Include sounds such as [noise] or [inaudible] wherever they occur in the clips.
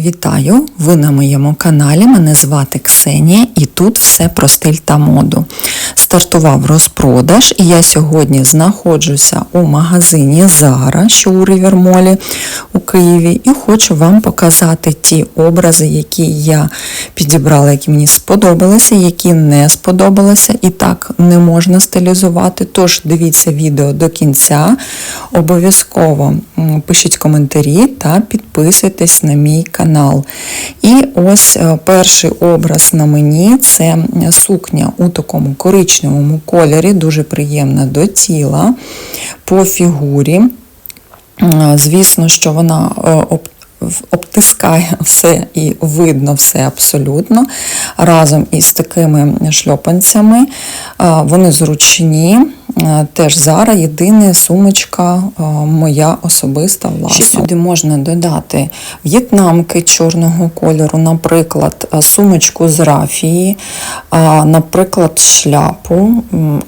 Вітаю! Ви на моєму каналі. Мене звати Ксенія, і тут все про стиль та моду. Стартував розпродаж, і я сьогодні знаходжуся у магазині Zara, що у Рівермолі у Києві, і хочу вам показати ті образи, які я підібрала, які мені сподобалися, які не сподобалися, і так не можна стилізувати. Тож дивіться відео до кінця. Обов'язково пишіть коментарі та підписуйтесь на мій канал. І ось е, перший образ на мені це сукня у такому коричневому кольорі, дуже приємна до тіла, по фігурі. Е, Звісно, що вона е, обтискає все і видно все абсолютно. Разом із такими шльопанцями. Е, Вони зручні. Е, Теж зараз єдина сумочка е, моя особиста власна. Ще сюди можна додати в'єтнамки чорного кольору, наприклад, сумочку з рафії, наприклад, шляпу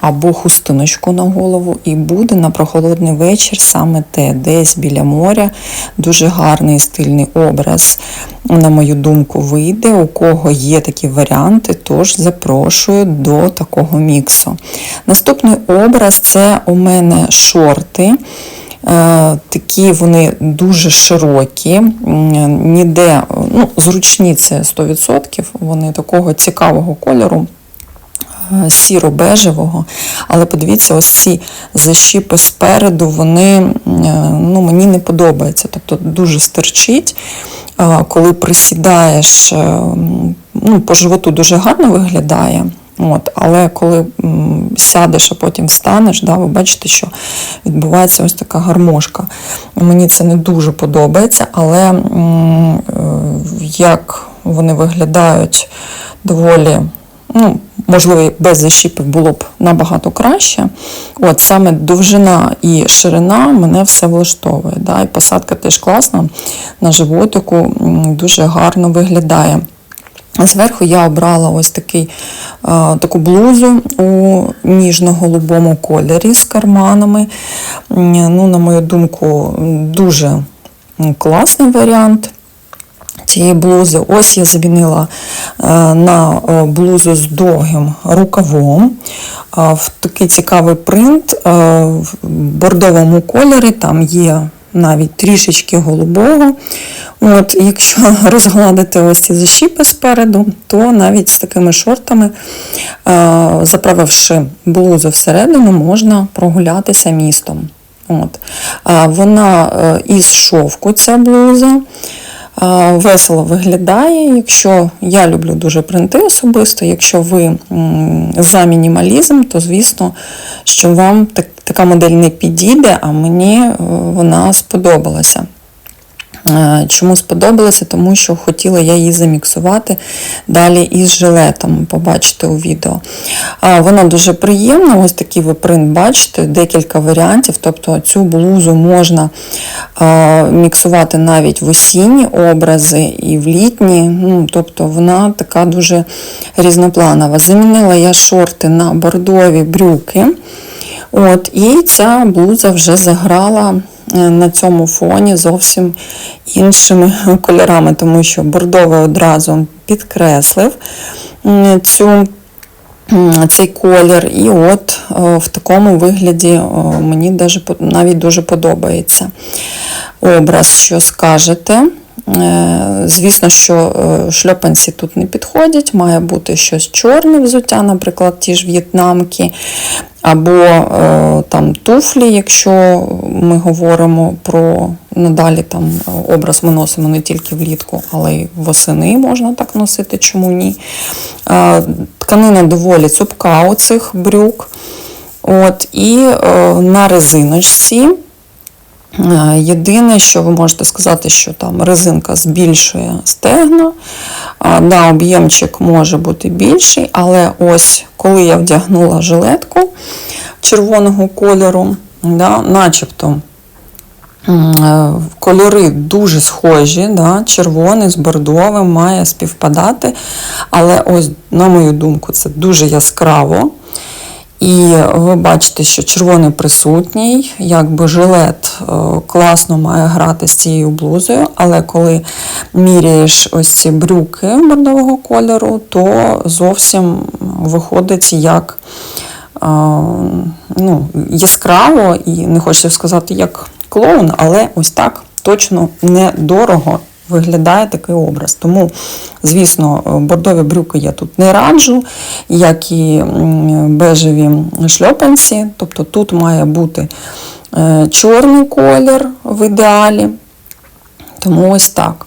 або хустиночку на голову, і буде на прохолодний вечір саме те, десь біля моря. Дуже гарний стильний образ, на мою думку, вийде. У кого є такі варіанти, тож запрошую до такого міксу. Наступний образ це у мене шорти. Е, Такі вони дуже широкі, ніде ну, зручні це 100%, вони такого цікавого кольору. Е, Сіро-бежевого, але подивіться, ось ці защіпи спереду, вони е, ну, мені не подобаються. Тобто дуже стерчить. Е, Коли присідаєш, ну, по животу дуже гарно виглядає. От, але коли м, сядеш, а потім встанеш, да, ви бачите, що відбувається ось така гармошка. Мені це не дуже подобається, але м, як вони виглядають доволі, ну, можливо, без защіпів було б набагато краще. От саме довжина і ширина мене все влаштовує. Да, і посадка теж класна на животику, дуже гарно виглядає. Зверху я обрала ось такий, е, таку блузу у ніжно-голубому кольорі з карманами. Ну, на мою думку, дуже класний варіант цієї блузи. Ось я замінила е, на е, блузу з довгим рукавом. В такий цікавий принт е, в бордовому кольорі, там є навіть трішечки голубого. От, якщо [laughs] розгладити ось ці защіпи спереду, то навіть з такими шортами, заправивши блузу всередину, можна прогулятися містом. От. Вона із шовку, ця блуза. Е, Весело виглядає. Якщо я люблю дуже принти особисто, якщо ви за мінімалізм, то звісно, що вам так, така модель не підійде, а мені е, вона сподобалася. Е, Чому сподобалося? Тому що хотіла я її заміксувати далі із жилетом, побачите у відео. Вона дуже приємна, ось такий ви принт бачите, декілька варіантів. Тобто цю блузу можна міксувати навіть в осінні образи і в літні. Ну, тобто вона така дуже різнопланова. Замінила я шорти на бордові брюки. От, і ця блуза вже заграла е, на цьому фоні зовсім іншими [laughs] кольорами, тому що бордовий одразу підкреслив цю, цей колір. І от е, в такому вигляді е, мені навіть дуже подобається образ, що скажете. Е, Звісно, що е, шльопанці тут не підходять, має бути щось чорне взуття, наприклад, ті ж в'єтнамки, або е, там туфлі, якщо ми говоримо про надалі там е, образ ми носимо не тільки влітку, але й восени можна так носити, чому ні. Е, Тканина доволі цупка у цих брюк. От, і на резиночці. Е, Єдине, що ви можете сказати, що там резинка збільшує стегна, да, об'ємчик може бути більший, але ось коли я вдягнула жилетку червоного кольору, да, начебто е, кольори дуже схожі, да, червоний з бордовим має співпадати, але ось, на мою думку, це дуже яскраво. І ви бачите, що червоний присутній, якби жилет е, класно має грати з цією блузою, але коли міряєш ось ці брюки бордового кольору, то зовсім виходить як е, ну, яскраво і не хочу сказати як клоун, але ось так точно недорого виглядає такий образ. Тому, звісно, бордові брюки я тут не раджу, як і бежеві шльопанці. Тобто тут має бути е, чорний колір в ідеалі. Тому ось так.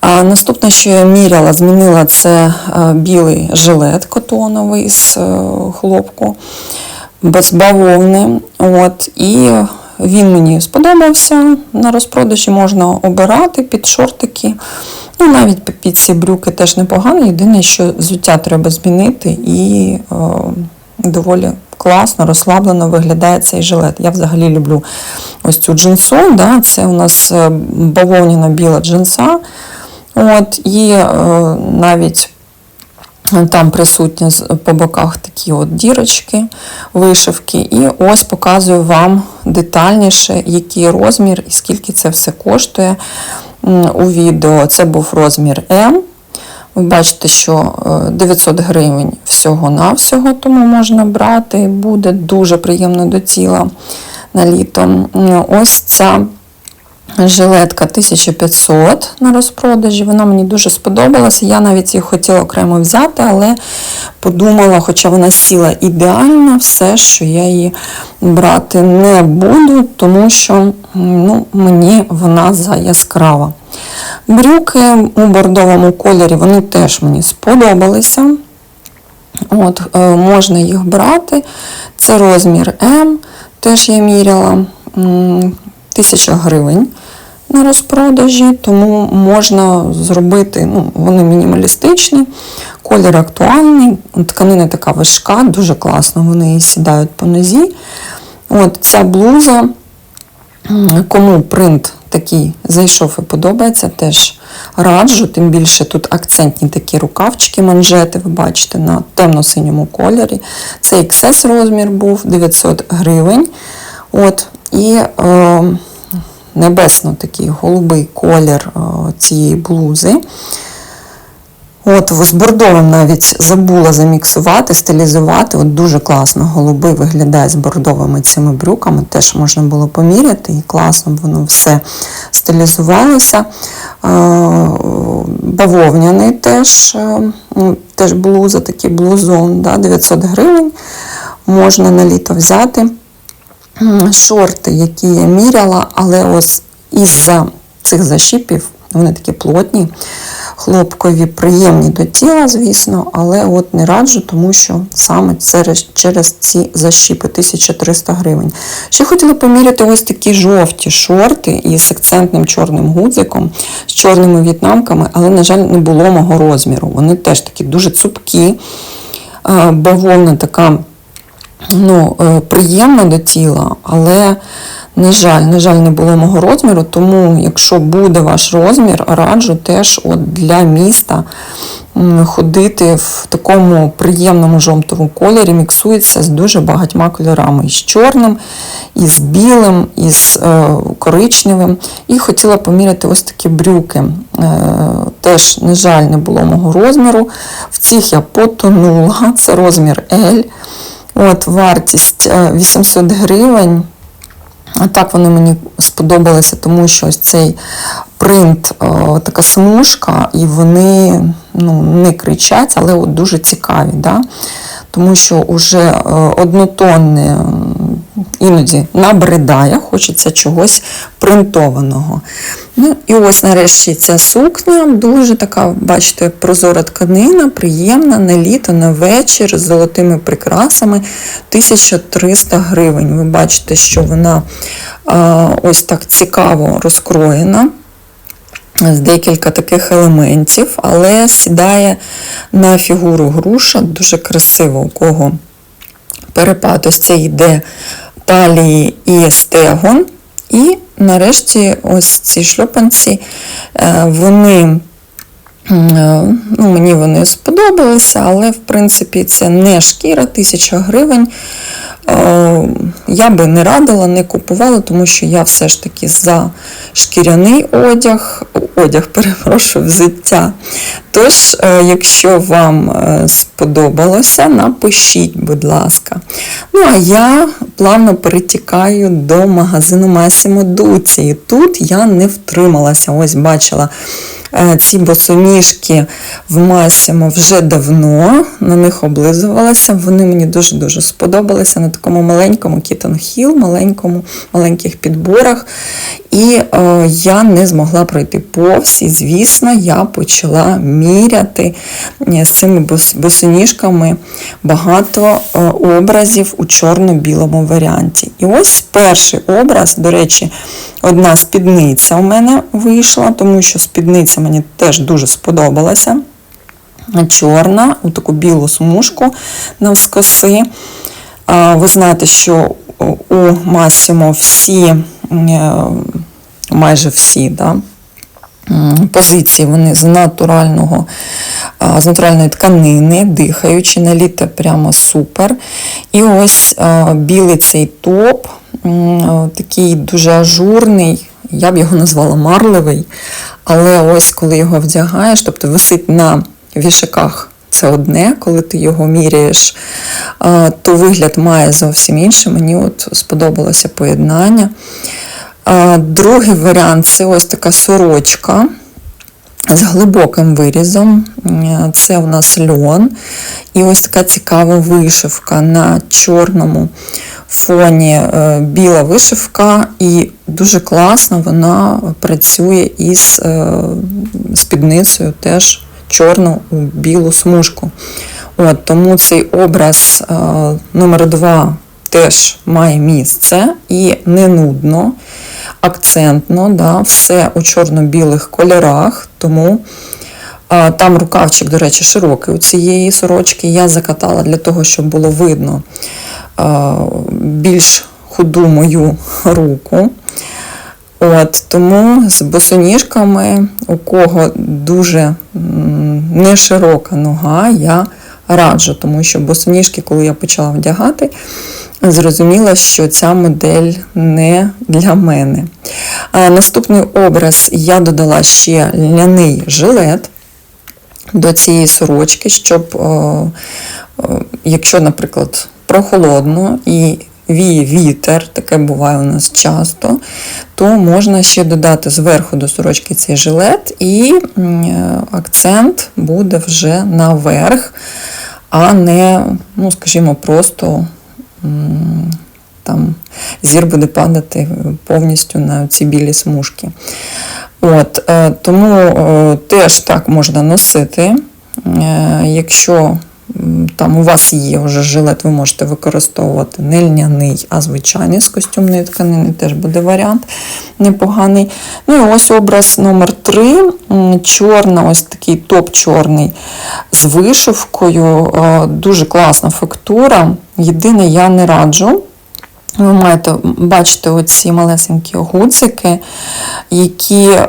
А наступне, що я міряла, змінила це е, білий жилет котоновий з е, хлопку, без бавовни. От, і він мені сподобався. На розпродажі можна обирати під шортики. Ну, навіть під- ці брюки теж непогано. Єдине, що взуття треба змінити і е, доволі класно, розслаблено виглядає цей жилет. Я взагалі люблю ось цю джинсу. Да? Це у нас е, бавовняна біла джинса. От, і е, навіть там присутні по боках такі от дірочки, вишивки. І ось показую вам детальніше, який розмір і скільки це все коштує у відео. Це був розмір М. Ви бачите, що е, 900 гривень всього-навсього, тому можна брати. Буде дуже приємно до тіла на літо. Ось ця Жилетка 1500 на розпродажі. Вона мені дуже сподобалася. Я навіть її хотіла окремо взяти, але подумала, хоча вона сіла ідеально, все, що я її брати не буду, тому що ну, мені вона за яскрава. Брюки у бордовому кольорі вони теж мені сподобалися. От, е, можна їх брати. Це розмір М, теж я міряла 1000 гривень на розпродажі, тому можна зробити, ну, вони мінімалістичні, колір актуальний, тканина така важка, дуже класно, вони сідають по нозі. От ця блуза, кому принт такий зайшов і подобається, теж раджу, тим більше тут акцентні такі рукавчики, манжети, ви бачите, на темно-синьому кольорі. Це XS розмір був 900 гривень. От, і е, небесно такий голубий колір е, цієї блузи. От з бордовим навіть забула заміксувати, стилізувати. От дуже класно голубий виглядає з бордовими цими брюками. Теж можна було поміряти, і класно воно все стилізувалося. Е, Бавовняний теж, е, ну, теж блуза, такий блузон, да, 900 гривень. Можна на літо взяти. Шорти, які я міряла, але ось із-за цих защіпів, вони такі плотні, хлопкові, приємні до тіла, звісно, але от не раджу, тому що саме через, через ці защіпи 1300 гривень. Ще хотіла поміряти ось такі жовті шорти із акцентним чорним гудзиком, з чорними в'єтнамками, але, на жаль, не було мого розміру. Вони теж такі дуже цупкі, бавовна така ну, е, приємно до тіла, але, на жаль, на жаль, не було мого розміру, тому, якщо буде ваш розмір, раджу теж от для міста ходити в такому приємному жовтому кольорі, міксується з дуже багатьма кольорами. І з чорним, і з білим, і з е, коричневим. І хотіла поміряти ось такі брюки. Е, теж, на жаль, не було мого розміру. В цих я потонула, це розмір L. От вартість е, 800 гривень. А так вони мені сподобалися, тому що ось цей принт, е, така смужка, і вони ну, не кричать, але от дуже цікаві. Да? Тому що вже однотонне м, іноді набридає, хочеться чогось принтованого. Ну і ось нарешті ця сукня, дуже така, бачите, прозора тканина, приємна на літо, на вечір з золотими прикрасами 1300 гривень. Ви бачите, що вона а, ось так цікаво розкроєна. З декілька таких елементів, але сідає на фігуру груша дуже красиво, у кого перепад ось це йде талії і стегон. І нарешті ось ці шльопанці, е, вони е, Ну, мені вони сподобалися, але в принципі це не шкіра, тисяча гривень. Е, Я би не радила, не купувала, тому що я все ж таки за шкіряний одяг, одяг, [laughs] перепрошую, взуття. Тож, е, якщо вам е, сподобалося, напишіть, будь ласка. Ну, а я плавно перетікаю до магазину Massimo Dutti. Тут я не втрималася. Ось бачила ці босоніжки в Massimo вже давно, на них облизувалася. Вони мені дуже-дуже сподобалися на такому маленькому Hill, маленькому, маленьких підборах. І е, я не змогла пройти повз. І, звісно, я почала міряти е, з цими босоніжками багато е, образів у чорно-білому варіанті. І ось перший образ, до речі, одна спідниця у мене вийшла, тому що спідниця мені теж дуже сподобалася. Чорна, у таку білу смужку навскоси. Ви знаєте, що у Massimo всі, е, майже всі, да, позиції вони з натурального, з натуральної тканини, дихаючі, наліте прямо супер. І ось білий цей топ, такий дуже ажурний, я б його назвала марливий, але ось коли його вдягаєш, тобто висить на вішаках. Це одне, коли ти його міряєш, то вигляд має зовсім інший. Мені от сподобалося поєднання. Другий варіант це ось така сорочка з глибоким вирізом. Це у нас льон. І ось така цікава вишивка на чорному фоні е, біла вишивка, і дуже класно вона працює із е, спідницею теж чорну у білу смужку. От, тому цей образ е, номер два теж має місце і не нудно, акцентно, да, все у чорно-білих кольорах. Тому там рукавчик, до речі, широкий у цієї сорочки. Я закатала для того, щоб було видно більш худу мою руку. От, тому з босоніжками, у кого дуже не широка нога, я раджу, тому що босоніжки, коли я почала вдягати, зрозуміла, що ця модель не для мене. А наступний образ я додала ще ляний жилет до цієї сорочки, щоб, о, о, якщо, наприклад, прохолодно і віє вітер, таке буває у нас часто, то можна ще додати зверху до сорочки цей жилет, і е, акцент буде вже наверх, а не, ну, скажімо, просто там зір буде падати повністю на ці білі смужки. От, е, тому е, теж так можна носити. Якщо там у вас є вже жилет, ви можете використовувати не льняний, а звичайний з костюмної тканини, теж буде варіант непоганий. Ну і ось образ номер 3 чорна, ось такий топ чорний з вишивкою, е, дуже класна фактура. Єдине, я не раджу. Ви маєте бачити оці малесенькі гудзики, які е,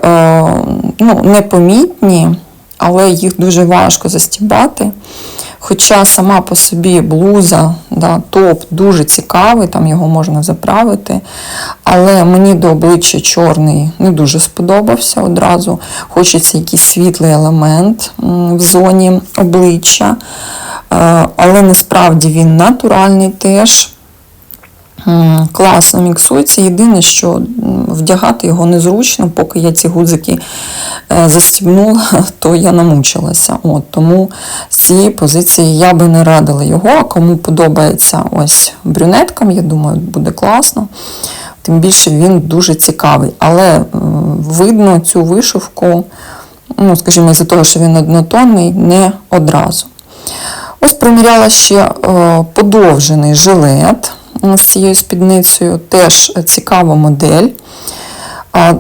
ну, непомітні, але їх дуже важко застібати. Хоча сама по собі блуза, да, топ дуже цікавий, там його можна заправити. Але мені до обличчя чорний не дуже сподобався одразу. Хочеться якийсь світлий елемент в зоні обличчя. Е, Але насправді він натуральний теж. Класно міксується. Єдине, що вдягати його незручно, поки я ці гудзики е, застібнула, [laughs] то я намучилася. От, тому з цієї позиції я би не радила його. А кому подобається ось брюнеткам, я думаю, буде класно. Тим більше він дуже цікавий. Але видно цю вишивку, ну, скажімо, із-за того, що він однотонний, не одразу. Ось приміряла ще е, подовжений жилет з цією спідницею, теж цікава модель.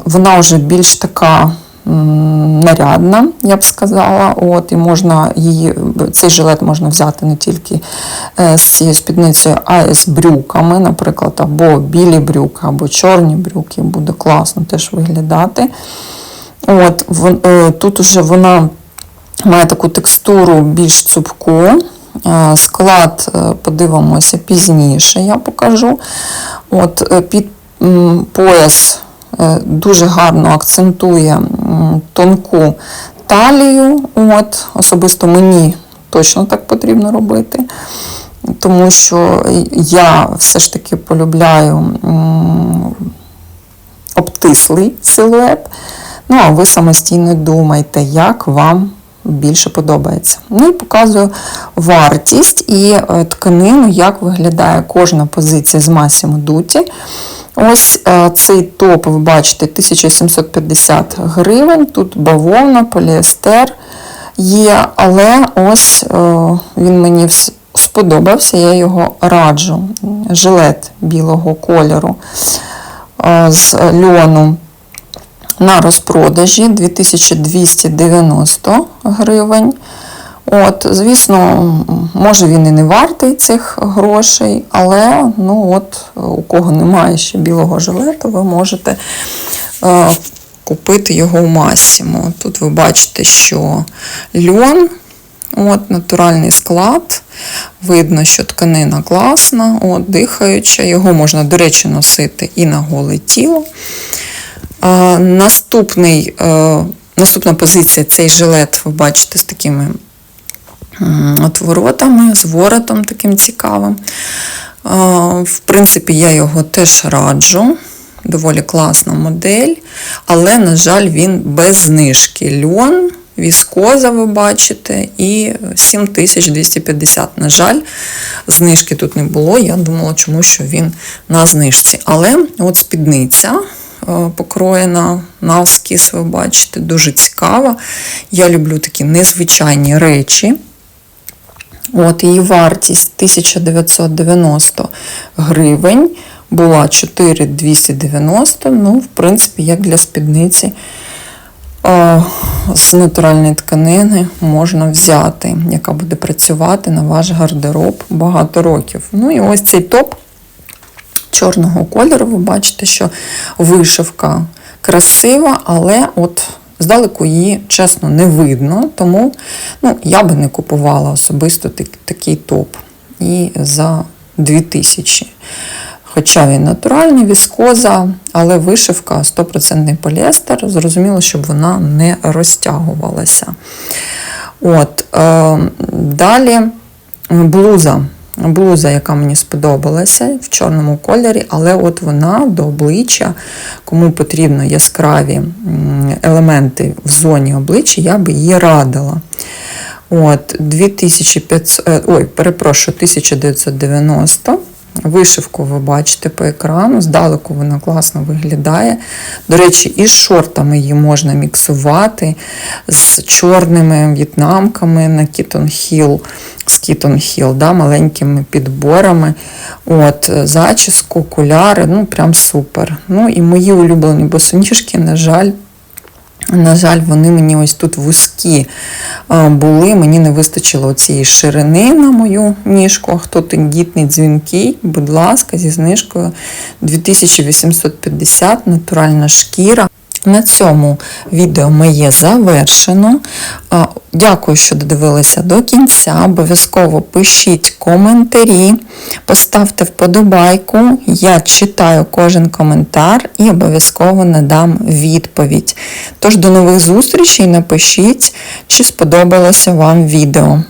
Вона вже більш така нарядна, я б сказала. От, і можна її, цей жилет можна взяти не тільки е, з цією спідницею, а й з брюками, наприклад, або білі брюки, або чорні брюки. Буде класно теж виглядати. От, е, Тут уже вона Має таку текстуру більш цупку. Е, Склад е, подивимося пізніше, я покажу. От е, Під пояс дуже гарно акцентує тонку талію. От, Особисто мені точно так потрібно робити. Тому що я все ж таки полюбляю обтислий силует. Ну, а ви самостійно думайте, як вам більше подобається. Ну і показую вартість і е, тканину, як виглядає кожна позиція з Massimo Dutti. Ось е, цей топ, ви бачите, 1750 гривень. Тут бавовна, поліестер є, але ось е, він мені сподобався, я його раджу. Жилет білого кольору з льону на розпродажі 2290 гривень. От, звісно, може він і не вартий цих грошей, але ну от, у кого немає ще білого жилету, ви можете е, купити його у Масімо. Тут ви бачите, що льон, от, натуральний склад. Видно, що тканина класна, от, дихаюча. Його можна, до речі, носити і на голе тіло. Наступний, е, наступна позиція цей жилет, ви бачите, з такими отворотами, з воротом таким цікавим. В принципі, я його теж раджу. Доволі класна модель, але, на жаль, він без знижки. Льон, віскоза, ви бачите, і 7250. На жаль, знижки тут не було. Я думала, чому що він на знижці. Але от спідниця покроєна навскіз, ви бачите, дуже цікава. Я люблю такі незвичайні речі. От її вартість 1990 гривень, була 4290, ну, в принципі, як для спідниці е, з натуральної тканини можна взяти, яка буде працювати на ваш гардероб багато років. Ну і ось цей топ чорного кольору. Ви бачите, що вишивка красива, але от здалеку її, чесно, не видно. Тому ну, я би не купувала особисто такий топ. І за 2000. Хоча він натуральний, віскоза, але вишивка 100% поліестер. Зрозуміло, щоб вона не розтягувалася. От, е, далі блуза. Блуза, яка мені сподобалася в чорному кольорі, але от вона до обличчя, кому потрібно яскраві елементи в зоні обличчя, я би її радила. От, 2500, е, ой, перепрошую, 1990. Вишивку ви бачите по екрану, здалеку вона класно виглядає. До речі, із шортами її можна міксувати з чорними в'єтнамками на Кітон Hill, з Кітон Hill, да, маленькими підборами. От, зачіску, окуляри, ну прям супер. Ну і мої улюблені босоніжки, на жаль, на жаль, вони мені ось тут вузькі е, були. Мені не вистачило цієї ширини на мою ніжку. А хто тендітний дзвінкий, будь ласка, зі знижкою 2850, натуральна шкіра. На цьому відео моє завершено. Дякую, що додивилися до кінця. Обов'язково пишіть коментарі, поставте вподобайку. Я читаю кожен коментар і обов'язково надам відповідь. Тож до нових зустрічей, напишіть, чи сподобалося вам відео.